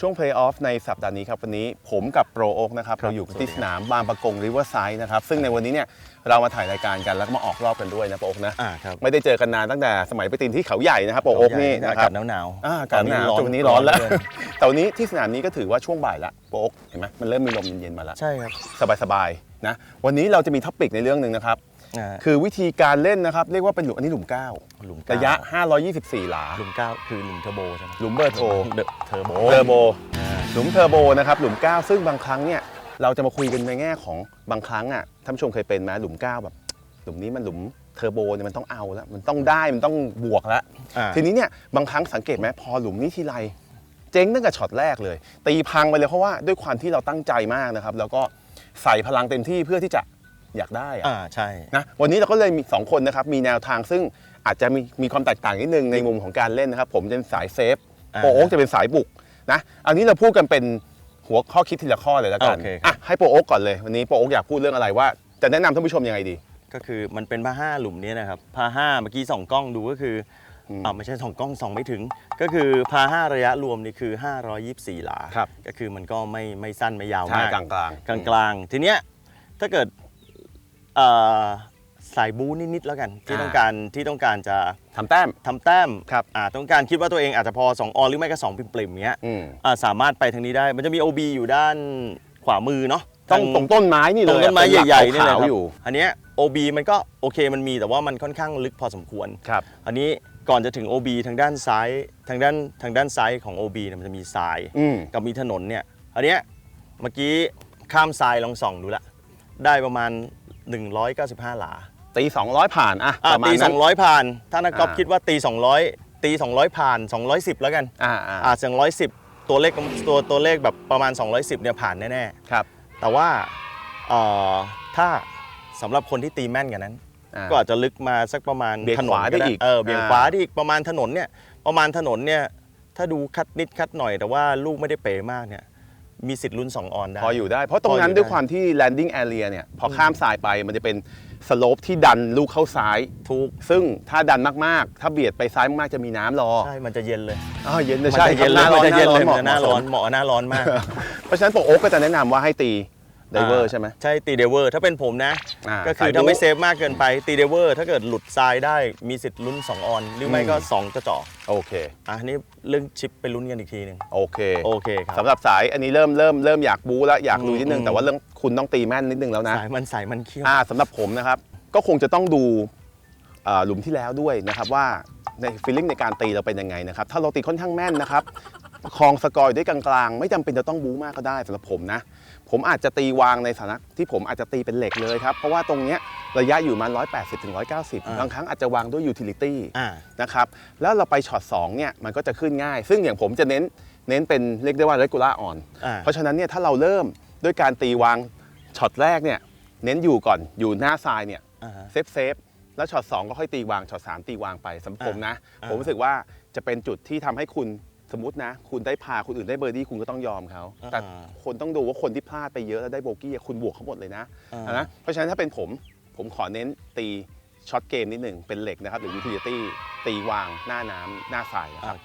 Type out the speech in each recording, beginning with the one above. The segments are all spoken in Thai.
ช่วงเพลย์ออฟในสัปดาห์นี้ครับวันนี้ผมกับโปรโอกนะครับครับเราอยู่กันที่สวัสสดีครับนามบางประกงริเวอร์ไซด์นะครับซึ่งในวันนี้เนี่ยเรามาถ่ายรายการกันแล้วก็มาออกรอบกันด้วยนะโปรโอกนะอ่าครับไม่ได้เจอกันนานตั้งแต่สมัยไปตีนที่เขาใหญ่นะครับโปรโอกนี่อานะคการัศบหนาวๆอ่าอากาศหนาวจนวันนี้ร้อนแล้ว แต่วันนี้ที่สนามนี้ก็ถือว่าช่วงบ่ายละโปรโอกเห็นไหมมันเริ่มมีลมเย็นๆมาแล้วใช่ครับ สบายๆนะ วันนี้เราจะมีท็อปิกในเรื่องหนึ่งนะครับ อ่า คือวิธีการเล่นนะครับ เรียกว่าเป็นหลุมอันนี้หลุมเก้าหลุมเก้า ระยะ 524 หลา หลุมเก้าคือหลุมเทอร์โบใช่ไหมหลุมเบอร์โทร เดอะเทอร์โบเทอร์โบ หลุมเทอร์โบนะครับหลุม9ซึ่งบางครั้งเนี่ยเราจะมาคุยกันในแง่ของบางครั้งอะท่านผู้ชมเคยเป็นไหมหลุม9แบบ หลุมนี้มันหลุมเทอร์โบเนี่ยมันต้องเอาแล้วมันต้องได้มันต้องบวกแล้ว อ่า ทีนี้เนี่ยบางครั้งสังเกตไหมพอหลุมนี้ทีไรเจ๊งตั้งแต่ช็อตแรกเลย ตีพังไปเลยเพราะว่าด้วยความที่เราตั้งใจมากนะครับ แล้วก็ใส่พลังเต็มที่เพื่อที่จะ อยากได้อะอ่าใช่ นะวันนี้เราก็เลยมี 2 คนนะครับ มีแนวทางซึ่งอาจจะมีมีความแตกต่างนิดนึงในมุมของการเล่นนะครับ ผมจะเป็นสายเซฟอ่าโปรโอ๊กจะเป็นสายบุกนะอันนี้เราพูดกันเป็นหัวข้อคิดทีละข้อเลยแล้วกันโอเคครับ อะให้โปรโอ๊กก่อนเลยวันนี้โปรโอ๊กอยากพูดเรื่องอะไรว่าจะแนะนำท่านผู้ชมยังไงดี ก็คือมันเป็นพาห้าหลุมเนี้นะครับพาห้าเมื่อกี้ส่องกล้องดูก็คืออมอ่าไม่ใช่ส่องกล้องส่องไม่ถึง ก็คือพาห้าระยะรวมนี่คือ 524 หลา ครับ ก็คือมันก็ไม่ไม่สั้นไม่ยาวใช่มากกลางกลางกลางกลางๆ ทีเนี้ยถ้าเกิด เอ่อสายบู๊นิดๆแล้วกัน ที่ต้องการที่ต้องการจะทำแต้ม ทำแต้มครับ อ่าต้องการคิดว่าตัวเองอาจจะพอ2ออนหรือไม่ก็2ปริมๆเงี้ยอืมอ่าสามารถไปทางนี้ได้มันจะมี OB อยู่ด้านขวามือเนาะต้องตรงต้นไม้นี่ตเลรงยต้นไม้เป็ลักใหญ่ๆนี่เลยขาวครับๆอยู่อันเนี้ย OB มันก็โอเคมันมีแต่ว่ามันค่อนข้างลึกพอสมควร ครับ อันนี้ก่อนจะถึง OB ทางด้านซ้ายทางด้านทางด้านซ้ายของ OB เนี่ยมันจะมีทราย อืม กับมีถนนเนี่ย อันเนี้ยเมื่อกี้ข้ามทรายลองส่องดูละ ได้ประมาณ 195 หลาตี200 ผ่านอะอะประมาณตีนั้น 200 ผ่าน ถ้านักกอล์ฟอ่า คิดว่าตี 200 ตี 200 ผ่าน 210 แล้วกันอ่าอ่าอ่าเสียง110 ตัวเลขตัวตัวเลขแบบประมาณ 210 เนี่ยผ่านแน่ ครับๆ แต่ว่าเอ่อถ้าสำหรับคนที่ตีแม่นกันนั้น อ่า ก็อาจจะลึกมาสักประมาณเบี่ยงถนขนวาได้อีกเออเบี่ยงอ่า ขวาได้อีกประมาณถนนเนี่ยประมาณถนนเนี่ยถ้าดูคัดนิดคัดหน่อยแต่ว่าลูกไม่ได้เป๋มากเนี่ย มีสิทธิ์ลุ้น2ออนได้ พออยู่ได้ เพราะตรงนั้นพออยู่ด้วยได้ความที่ landing area เนี่ย พอข้ามทรายไปมันจะเป็นสโลปที่ดันลูกเข้าซ้ายทุกซึ่งถ้าดันมากๆ ถ้าเบียดไปซ้ายมากๆจะมีน้ำรอใช่ มันจะเย็นเลยอ๋อเย็นเลยมัใช่จะเย็นเลยหาร้มัอนจะเย็นเลยหมันน้าจะหน้าร้ร้ออนนเหมาะหน้าร้อนมาก เพราะฉะนั้นโปรโอ๊กก็จะแนะนำว่าให้ตี ไดเวอร์ใช่ไหม ใช่ตีเดเวอร์ถ้าเป็นผมนะ อ่าก็คือสายบู๊ถ้าไม่เซฟมากเกินไปตีเดเวอร์ถ้าเกิดหลุดทรายได้มีสิทธิ์ลุ้น 2 ออน หรือไม่ก็อืม2จะเจาะโอเค อะอันนี้เรื่องชิปไปลุ้นกันอีกทีหนึ่งโอเคโอเคครับ สำหรับสายอันนี้เริ่มเริ่มเริ่มอยากบู๊แล้วอยากดูอืมนิดนึง อืม แต่ว่าเรื่องคุณต้องตีแม่นนิดนึงแล้วนะ สายมันสายมันเขี้ยว อ่าสำหรับผมนะครับ ก็คงจะต้องดูอ่าหลุมที่แล้วด้วยนะครับว่าในฟีลลิ่งในการตีเราเป็นยังไงนะครับ ถ้าเราตีค่อนข้างแม่นนะครับ ประคองสกอร์อยู่ได้กลางๆ ไม่จำเป็นจะต้องบู๊มากก็ได้สำหรับผมนะ ผมอาจจะตีวางในสถานะที่ผมอาจจะตีเป็นเหล็กเลยครับ เพราะว่าตรงเนี้ยระยะอยู่มา 180ถึง190 บางครั้งอาจจะวางด้วยยูทิลิตี้อ่านะครับ แล้วเราไปช็อต2เนี่ยมันก็จะขึ้นง่าย ซึ่งอย่างผมจะเน้นเน้นเป็นเรียกได้ว่า regular on อ่าเพราะฉะนั้นเนี่ยถ้าเราเริ่มด้วยการตีวางช็อตแรกเนี่ยเน้นอยู่ก่อนอยู่หน้าทรายเนี่ยอ่าฮะเซฟเซฟแล้วช็อต2ก็ค่อยตีวางช็อต3ตีวางไปสำหรับผมนะอ่าผมรู้สึกว่าจะเป็นจุดที่ทำให้คุณ สมมตินะ คุณได้พาคนอื่นได้เบอร์ดี้คุณก็ต้องยอมเขา แต่คนต้องดูว่าคนที่พลาดไปเยอะแล้วได้โบกี้อะคุณบวกเขาหมดเลยนะอ่านะ เพราะฉะนั้นถ้าเป็นผมผมขอเน้นตีช็อตเกมนิดหนึ่งเป็นเหล็กนะครับหรือยูทิลิตี้ตีวางหน้าน้ำหน้าทรายนะครับ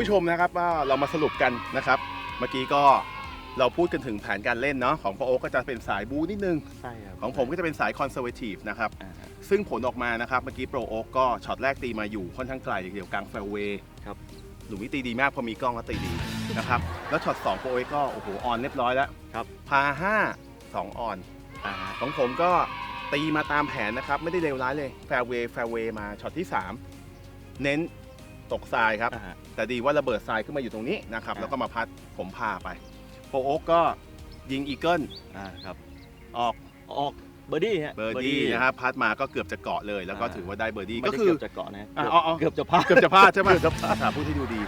ผู้ชมนะครับว่าเรามาสรุปกันนะครับ เมื่อกี้ก็เราพูดกันถึงแผนการเล่นเนาะของโปรโอ๊กก็จะเป็นสายบูนิดนึง ใช่ครับของผมก็จะเป็นสายคอนเซอร์เวทีฟนะครับ อ่าฮะ ซึ่งผลออกมานะครับ เมื่อกี้โปรโอ๊กก็ช็อตแรกตีมาอยู่ค่อนข้างไกลเดียวกลางแฟร์เวย์ครับ หลุมนี้ตีดีมากพอมีกล้องก็ตีดีนะครับ แล้วช็อต2โปรโอ๊กก็โอ้โหออนเรียบร้อยแล้วครับพา5 2ออน อ่าฮะ ของผมก็ตีมาตามแผนนะครับ ไม่ได้เลวร้ายเลยแฟร์เวย์แฟร์เวย์มาช็อตที่ 3 เน้น ตกทรายครับ อ่าฮะ แต่ดีว่าระเบิดทรายขึ้นมาอยู่ตรงนี้นะครับ อ่า แล้วก็มาพัดผมพาไปโปรโอ๊กก็ยิงอีเกิลอ่าครับออกออกเบอร์ดี้ฮะเบอร์ดี้นะครับพัดมาก็เกือบจะเกาะเลย แล้วก็อ่า ถือว่าได้เบอร์ดี้ไม่ก็ได้คือเกือบจะเกาะนะอะเกือบเอาเอาเกือบจะพลาด เกือบจะพลาดใช่ไหมเกือบจะพลาดพูดที่ดูดี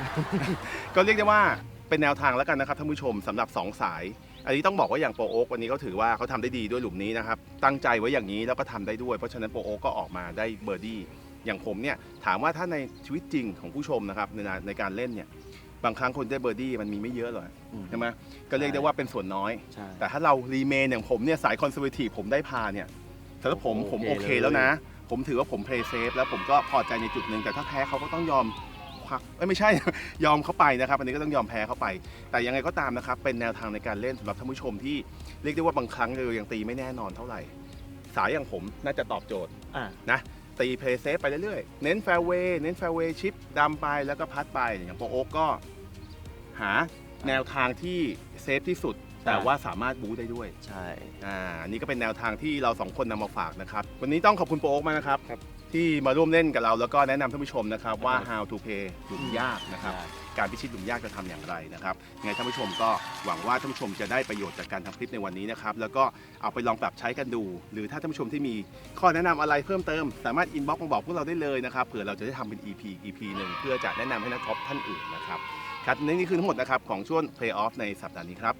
ก็เรียกได้ว่าเป็นแนวทางแล้วกันนะครับท่านผู้ชมสำหรับ 2 สาย อันนี้ต้องบอกว่าอย่างโปรโอ๊กวันนี้เขาถือว่าเขาทำได้ดีด้วยหลุมนี้นะครับ ตั้งใจไว้อย่างนี้แล้วก็ทำได้ด้วย เพราะฉะนั้นโปรโอ๊กก็ออกมาได้เบอร์ดี้ อย่างผมเนี่ยถามว่าถ้าในชีวิตจริงของผู้ชมนะครับในในการเล่นเนี่ยบางครั้งคนได้เบอร์ดี้มันมีไม่เยอะหรอกอืมใช่ไหมก็เรียกได้ว่าเป็นส่วนน้อย ใช่ แต่ถ้าเรารีเมนอย่างผมเนี่ยสายคอนเซอร์เวทีฟผมได้พาเนี่ยสำหรับผมโอ้โหผมโอโอเคเคเลย แล้วนะ ผมถือว่าผมเพลย์เซฟแล้วผมก็พอใจในจุดหนึ่งแต่ถ้าแพ้เขาก็ต้องยอมควักเอ้ยไม่ใช่ ยอมเขาไปนะครับ อันนี้ก็ต้องยอมแพ้เขาไป แต่ยังไงก็ตามนะครับ เป็นแนวทางในการเล่นสำหรับท่านผู้ชมที่เรียกได้ว่าบางครั้งเรายังตีไม่แน่นอนเท่าไหร่ สายอย่างผมน่าจะตอบโจทย์ อ่านะ ตีเพลย์เซฟไปเรื่อยๆ เน้นแฟร์เวย์เน้นแฟร์เวย์ชิปดำไปแล้วก็พัดไป อย่างโปรโอ๊กก็หาแนวทางที่เซฟที่สุด แต่ว่าสามารถบู๊ได้ด้วย ใช่ อ่าอันนี้ก็เป็นแนวทางที่เราสองคนนำมาฝากนะครับ วันนี้ต้องขอบคุณโปรโอ๊กมากนะครับครับที่มาร่วมเล่นกับเราแล้วก็แนะนำท่านผู้ชมนะครับว่าครับ how to play หลุมยากนะครับ ใช่ การพิชิตหลุมยากจะทำอย่างไรนะครับยังไงท่านผู้ชมก็หวังว่าท่านผู้ชมจะได้ประโยชน์จากการทำคลิปในวันนี้นะครับแล้วก็เอาไปลองปรับใช้กันดู หรือถ้าท่านผู้ชมที่มีข้อแนะนำอะไรเพิ่มเติม สามารถอินบ็อกซ์มาบอกพวกเราได้เลยนะครับเผื่อเราจะได้ทำเป็น EP EP หนึ่งเพื่อจะแนะนำให้นักกอล์ฟท่านอื่นนะครับครับนี่นี่คือทั้งหมดนะครับของช่วง Play Off ในสัปดาห์นี้ครับ